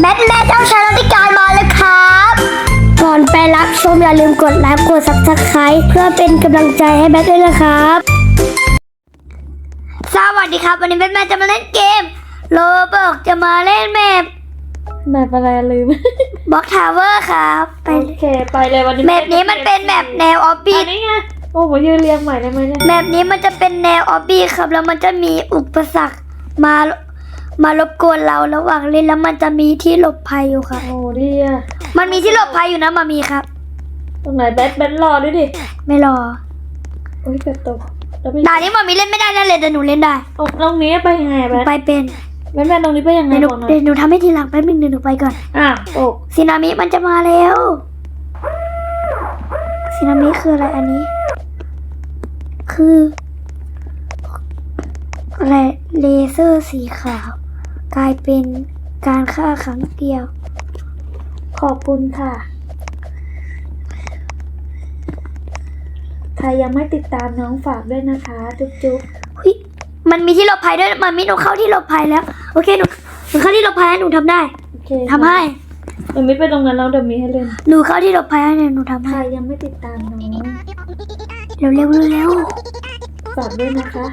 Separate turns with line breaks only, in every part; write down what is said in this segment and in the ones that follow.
แบทแม่เจ้าชายรัติการมาแล้วครับ ก่อนไปรับชมอย่าลืมกดไลค์กดซับสไครต์เพื่อเป็นกำลังใจให้แบทด้วยนะครับ สวัสดีครับ วันนี้แบทแม่จะมาเล่นเกมโรบอกจะมาเล่นแมป
แบบอะไรลืม
บล็อกทาวเวอร์ครับ ไป
โอเค ไปเลยวันนี้
แมปนี้มันเป็นแมปแนวออฟบี้
อันนี้ไงโอ้โหยืนเรียงใหม่ได้ไหมเนี่ย
แมปนี้มันจะเป็นแนวออบบี้ครับแล้วมันจะมีอุปสรรคมา มารบกวนเราระหว่างเล่นแล้วมันจะมีที่หลบภัยอยู่ครับ
โอ้ดีอะ
มันมีที่หลบภัยอยู่นะมามีครับ
ตรงไหนแบทแบทรอด้วยดิ
ไม่รอ
โอ้ยเกือบตกแล้วพี่
ด่านนี้มามีเล่นไม่ได้นั่นเลยแต่หนูเล่นได้
โอ้ตรงนี้ไปยังไงแบท
ไปเป็น
แบทแบทตรงนี้ไปยังไง
เดี๋ยวหนู
บอกหน่อย
เดี๋ยวหนูทำให้ทีหลังแป๊บนึงเดี๋ยวหนูไปก่อน
อะตก
ซีนามิมันจะมาแล้วซีนามิคืออะไรอันนี้ คืออะไรเลเซอร์สีขาว กลายเป็นการฆ่าครั้งเดียว
ขอบคุณค่ะ ใครยังไม่ติดตามน้องฝากด้วยนะคะ จุ๊บจุ๊บ
เฮ้ยมันมีที่หลบภัยด้วยมันมีหนูเข้าที่หลบภัยแล้ว โอเคหนูหนูเข้าที่หลบภัยแล้วหนูทำได้
โอเค
ทำให้
เดี๋ยวมิไปตรงนั้นแล้วเดี๋ยวมีให้เล่น
หนูเข้าที่หลบภัยแล้วเนี่ยหนูทำ
ใคร
ให้
ยังไม่ติดตามน้อง
เร็วเร็วเร็วเร็ว
ฝากด้วยนะคะ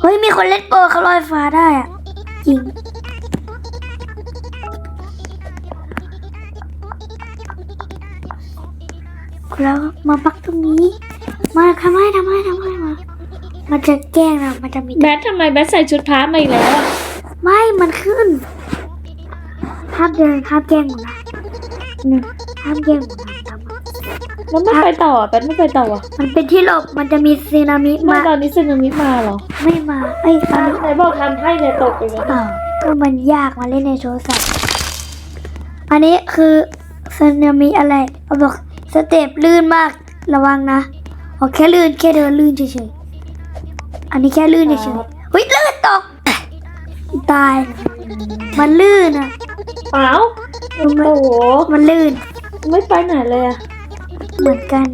เฮ้ยมีคนเล่นโปรเขาลอยฟ้าได้อะ จริง แล้วมาปักตรงนี้ มาทำให้ทำให้ทำให้มา มันจะแกล้งเรามันจะมี
แบททำไมแบทใส่ชุดพระมาอีกแล้วอะ
ไม่ มันขึ้นห้ามเดินห้ามแกล้งหนูนะห้ามแกล้งหนูนะทำอะ
แล้วไม่ไปต่อแบทไม่ไปต่ออะ
มันเป็นที่หลบมันจะมีซีนามิ
มา
มา
ตอนนี้ซึนามิมาเหรอ
ไม่มาเอ้ยตอนนี้
ไหนบอกทำให้เนี่ยตกไปแล้ว
อ้าวก็มันยากมาเล่นในโทรศัพท์อันนี้คือซีนามิอะไรเขาบอกสเต็ปลื่นมากระวังนะโอแค่ลื่นแค่เดินลื่นเฉยๆอันนี้แค่ลื่นเฉยๆเฮ้ยลื่นตกตาย มันลื่นอะ
เปล่าโอ้โห
มันลื่น
ไม่ไปไหนเลยอะ
เหมือนกัน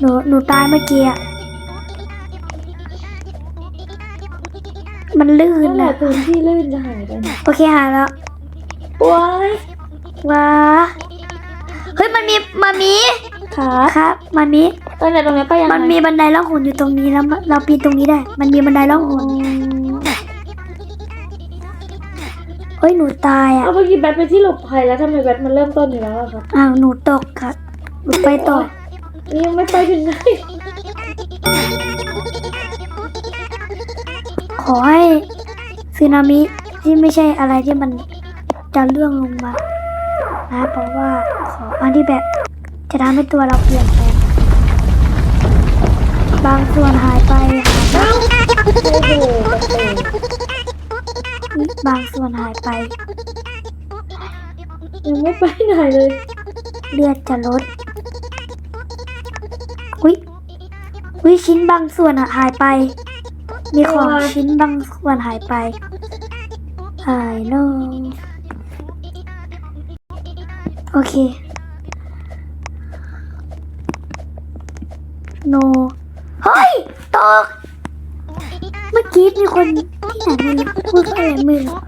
หนู หนูตายเมื่อกี้อะมันลื่
เมื่
น
อไหร่
นะ
พื้นที่ลื่นจะหายไปเนี่ย
โอเคหายแล้ว
ว้าย
ว้า เฮ้ย มันมี มันมี
ขา
ครับ มันมี
ตอนไหนตรงนี้ไปยังไง
มันมีบันไดล่องหนอยู่ตรงนี้แล้วมันเราปีนตรงนี้ได้ มันมีบันไดล่องห
อื
น
ม
เฮ้ยหนูตายอะ
เอาเมื่อกี้แบทไปที่หลบภัยแล้วทำไมแบทมันเริ่มต้นอยู่แล้วอะครับ
อ้าวหนูตกครับหนูไปต่อ
นี่ยังไม่ไปถึงไหน
ขอให้สึนามิที่ไม่ใช่อะไรที่มันจะเลื่องลงมานะเพราะว่าขออันที่แบบจะทำให้ตัวเราเปลี่ยนแปลงบางส่วนหายไป
โอ้โหโอ้โห
บางส่วนหายไป
ยังไม่ไปไหนเลย
เลือดจะลด อุ้ยอุ้ยชิ้นบางส่วนอะหายไป มีของชิ้นบางส่วนหายไปหายโนโอเค โน เฮ้ย ตก เมื่อกี้มีคนที่ไหนไม่รู้พูดอะไรไม่รู้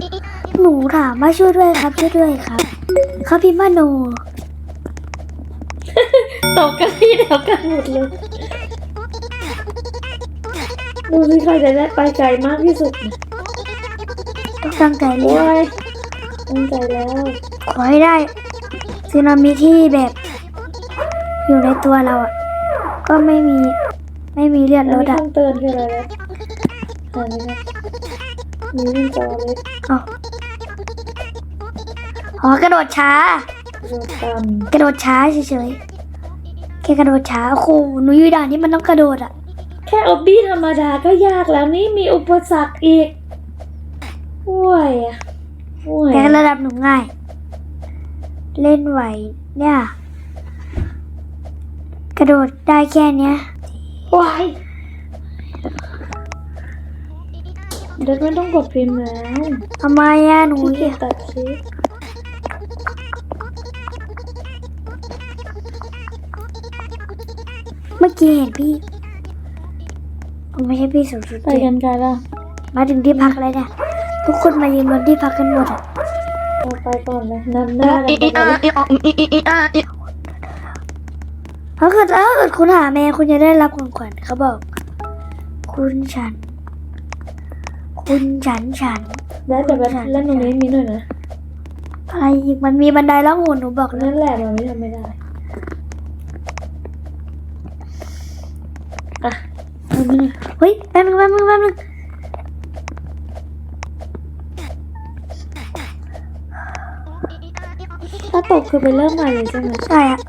หนูถามว่าช่วยด้วยครับช่วยด้วยครับเขาพิมพ์ว่าโน
ตกกันที่เดียวกันหมดเลยดูสิใครจะได้ไปไกลมากที่สุดเนี่ย
ต้องตั้งใจเรี
โอ้
ยน
ยตั้งใจแล้ว
ขอให้ได้สึนามิที่แบบ อยู่ในตัวเราอะ ก็ไม่มีไม่มีเลือด
แล้ว
ล
มี
ดอะ
คำเตือนคืออะไรนะ อ่านไหมครับมีหน้าจอเล็ก
อ๋ออ๋อกระโดดช้า
โดดต่
กระโดดช้าเฉยๆแค่กระโดดช้าโอ้โหหนูอยูด่านที่มันต้องกระโดดอะำ
แค่ออบบี้ธรรมดาก็ยากแล้วนี่มีอุปสรรคอีกห่วยอะห่วย
แต่ระดับหนูง่าย เล่นไหวเนี่ย กระโดดได้แค่เนี้ย
ห่วย เด็กไม่ต้องกดพิมพ์แล้ว
ทำไมอะหนู
ขี้เกียจตัดคลิป
เมื่อกี้เห็นพี่ไม่ใช่พี่สุดสุด
ไปกันไกลแล้ว
มาถึงที่พักแล้วเนี่ยทุกคนมายืนบนที่พักกันหมดอะ
เอาไปก่อนเลยนำหน้ากันไปเลย
ถ้าเกิดถ้าเกิดคุณหาแม่คุณจะได้รับของขวัญเขาบอก คุณฉัน คุณฉันฉัน
แล้วแต่แบบเล่นตรงนี้มีหน่อยนะ
อะไรอีกมันมีบันไดแล้วหมุนหนูบอกแล้ว
นั่นแหละมันไม่ทำไม่ได้อะ
เฮ้ยแป๊บนึงแป๊บนึงแป๊บนึง
ถ้าตกคือไปเริ่มใหม่เลยใช่ไหม
ใช่อะ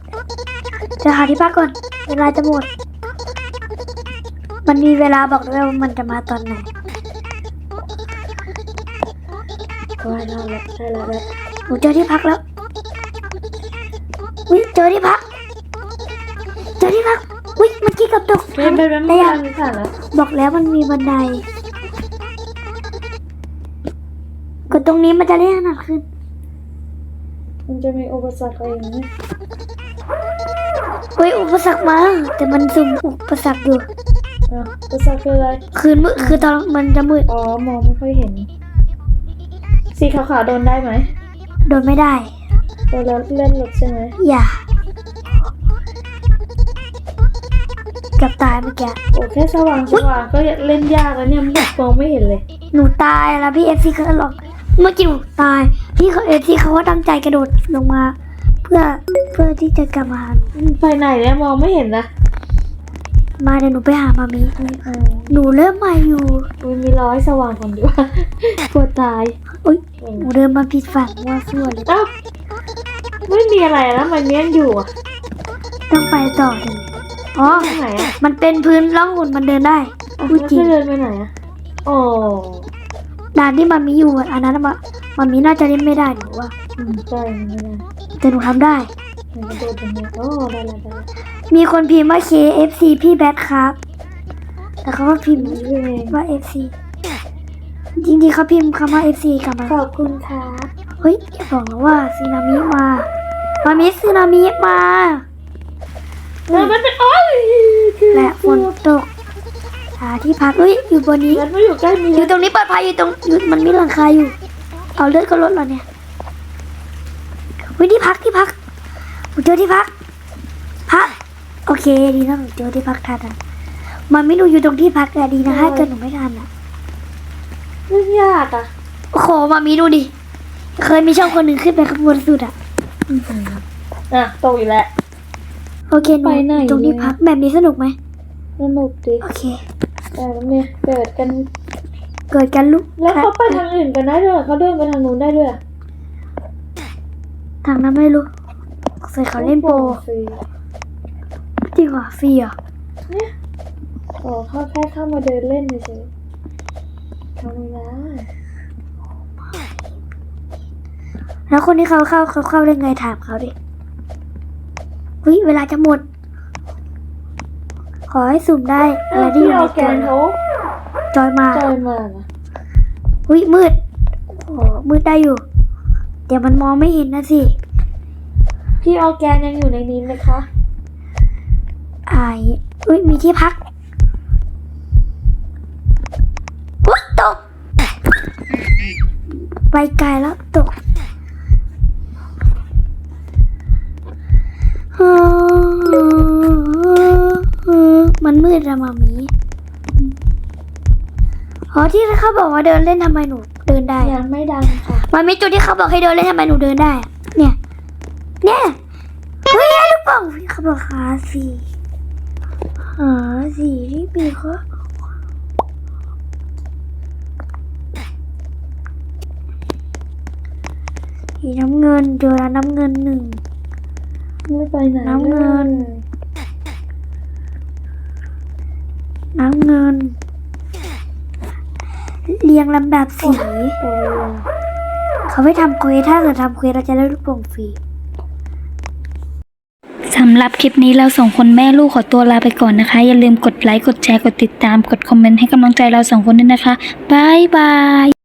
จะหาที่พักก่อน เวลาจะหมด มันมีเวลาบอกด้วยว่ามันจะมาตอนไหน
ก็ให้แล้วได้แล้วแล้ว
หนูเจอที่พักแล้วอุ้ยเจอที่พัก เจอที่พักอุ้ยเมื่อกี้กับตก
เป็นเป็นเป็น
ได้
ไม่
ยั
งงผ่านแล้ว
บอกแล้วมันมีบันไดกดตรงนี้มันจะเรียกขนาดขึ้น
มันจะมีอุปสรรคอะไรอย่างนี้
เฮ้ยอุปสรรคมาแต่มันสุ่มอุปสรรคอยู่
อุปสรรคคืออะไร
คืนมืดคือตอนมันจะมืด
อ๋อมองไม่ค่อยเห็น สีขาวๆโดนได้ไหม
โดนไม่ได้
โดนแล้วเลื่อนหลบใช่ไหม
อย่าเกับตายเมื่อกี้
โอ้แค่สว่างสว่างก็เล่นยากแล้วเนี่ยมันมองไม่เห็นเลย
หนูตายแล้วพี่เอฟซีเขาหลอกเมื่อกี้หนูตาย พี่เขาเอฟซีเขาก็ตั้งใจกระโดดลงมา เพื่อเพื่อที่จะกลับมาหาหนู
ไปไหนเนี่ยมองไม่เห็นนะ
มาเดี๋ยวหนูไปหามามีหนูเริ่มใหม่อยู่
มันมีร้อยสว่างก่อนดีกว่ากลัวตาย
อุ้ยหนูเดินมาผิดฝั่งว่าส่วนเลย
เอ้าไม่มีอะไรแล้วมันเนี้ยอยู่อะ
ต้องไปต่อถึงอ๋อ
ที่ไหนอะ
มันเป็นพื้นร่องหุ่นมันเดินได้
อะ
พูด
แล้ว
จริง
จะเดินไปไหนอะโอ้
ด่านที่มันมีอยู่อะอันนั้นมามันมีน่าจะเล่นไม่ได้หนูว่า
อืมใช่มันไม่ได้
แต่หนูทำได้
มันกระโดดตรงนี้โอ้ได้แล้วได้แล้ว
มีคนพิมพ์ว่า KFC พี่แบทครับ แต่เขาก็พิมพ์
นี่คือเอง
ว่า FC จริงๆเขาพิมพ์คำว่า FC กลับมา
ขอบคุณครับ
เฮ้ยอย่าบอกนะว่าซึนามิมามามิซึนามิมา
แล้วมันเป็นโอ้ยคือ
และฝนตกหาที่พักเฮ้ยอยู่บนนี้
มันไม่อยู่ใกล้มี
อยู่ตรงนี้ปลอดภัยอยู่ตรงอยู่มันมีหลังคาอยู่ เอาเลือดก็ลดแล้วเนี่ยเฮ้ยที่พักที่พักหนูเจอที่พักพักโอเคดีนะหนูเจอที่พักทันอะมันไม่รู้อยู่ตรงที่พักแต่ดีนะถ้าเกิดหนูไม่ทัน อะ
เล่นยากอะ
โอ้โหมามีดูดิ เคยมีช่องคนหนึ่งขึ้นไปข้างบนสุดอะ
อะตกอีกแล้ว
โอเคหนู
ไปไหน
ตรงนี้
เนี่ย
พักแบบนี้สนุกไหม
สนุกดิ
โอเค
แต่เนี่ยเกิดกัน
เกิดกันลุก
แล้วเขาไปทางอื่นกันได้ด้วยเหรอเขาเดินไปทางนู้นได้ด้วยเหรอ
ทางนั้นไม่รู้ใส่เขาเล่นโปร
ฟรี
จริงเหรอฟรีเหรอ
เนี่ยโอ้เขาแค่เข้ามาเดินเล่นเฉยๆ ทำไม่ได้
แล้วคนที่เขาเข้าเขาเข้าได้ไงถามเขาดิเฮ้ยเวลาจะหมด ขอให้สุ่มได้อะไรที่อยู่
พี่
ใน
ออร์แก
ตัวน
เขา
จอยมา
จอยมานะ
เฮ้ยมืดโอ้โหมืดได้อยู่เดี๋ยวมันมองไม่เห็นนะสิ
พี่ออร์แกนยังอยู่ในนี้ไหมคะ
อายอุ้ยมีที่พักอุ้ยตก ไปไกลแล้วตกมันมืดอะมามีอ๋อที่เขาบอกว่าเดินเล่นทำไมหนูเดินได้อะ
ยังไม่ดังค่ะ
มันมีจุดที่เขาบอกให้เดินเล่นทำไมหนูเดินได้อะเนี่ย เนี่ยเฮ้ยลูกโป่องเขาบอกหาสีหาสีที่มีเขา สีน้ำเงินเจอแล้วน้ำเงินหนึ่ง
ไม่ไปไหน
น้ำเงิน
ลย
น้ำเงิน เรียงลำดับสี
โอ้ย
เขาไม่ทำเควสถ้าเกิดทำเควสเราจะได้ลูกโป่งฟรี
สำหรับคลิปนี้เราสองคนแม่ลูกขอตัวลาไปก่อนนะคะ อย่าลืมกดไลค์ กดแชร์ กดติดตาม กดคอมเมนต์ให้กำลังใจเราสองคนด้วยนะคะบ๊ายบาย